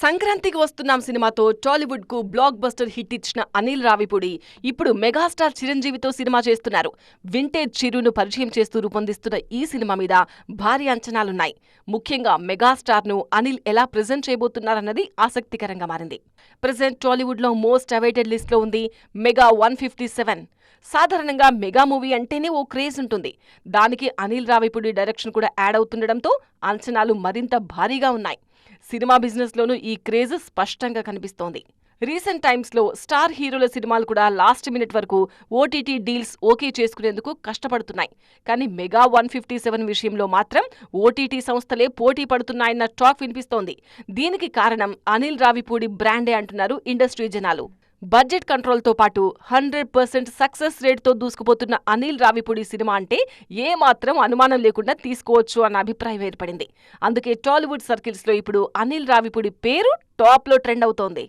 సంక్రాంతికి వస్తున్నాం సినిమాతో. టాలీవుడ్కు బ్లాక్ బస్టర్ హిట్ ఇచ్చిన అనిల్ రావిపూడి ఇప్పుడు మెగాస్టార్ చిరంజీవితో సినిమా చేస్తున్నారు. వింటేజ్ చిరును పరిచయం చేస్తూ రూపొందిస్తున్న ఈ సినిమా మీద భారీ అంచనాలున్నాయి. ముఖ్యంగా మెగాస్టార్ను అనిల్ ఎలా ప్రెజెంట్ చేయబోతున్నారన్నది ఆసక్తికరంగా మారింది. ప్రజెంట్ టాలీవుడ్లో మోస్ట్ అవైటెడ్ లిస్ట్లో ఉంది మెగా వన్ ఫిఫ్టీ సెవెన్. సాధారణంగా మెగా మూవీ అంటేనే ఓ క్రేజ్ ఉంటుంది. దానికి అనిల్ రావిపూడి డైరెక్షన్ కూడా యాడ్ అవుతుండడంతో అంచనాలు మరింత భారీగా ఉన్నాయి. సినిమా బిజినెస్ లోనూ ఈ క్రేజ్ స్పష్టంగా కనిపిస్తోంది. రీసెంట్ టైమ్స్లో స్టార్ హీరోల సినిమాలు కూడా లాస్ట్ మినిట్ వరకు ఓటీటీ డీల్స్ ఓకే చేసుకునేందుకు కష్టపడుతున్నాయి. కానీ మెగా వన్ ఫిఫ్టీ సెవెన్ విషయంలో మాత్రం ఓటీటీ సంస్థలే పోటీ పడుతున్నాయన్న టాక్ వినిపిస్తోంది. దీనికి కారణం అనిల్ రావిపూడి బ్రాండే అంటున్నారు ఇండస్ట్రీ జనాలు. బడ్జెట్ కంట్రోల్తో పాటు హండ్రెడ్ పర్సెంట్ సక్సెస్ రేట్తో దూసుకుపోతున్న అనిల్ రావిపూడి సినిమా అంటే ఏ మాత్రం అనుమానం లేకుండా తీసుకోవచ్చు అన్న అభిప్రాయం ఏర్పడింది. అందుకే టాలీవుడ్ సర్కిల్స్లో ఇప్పుడు అనిల్ రావిపూడి పేరు టాప్లో ట్రెండ్ అవుతోంది.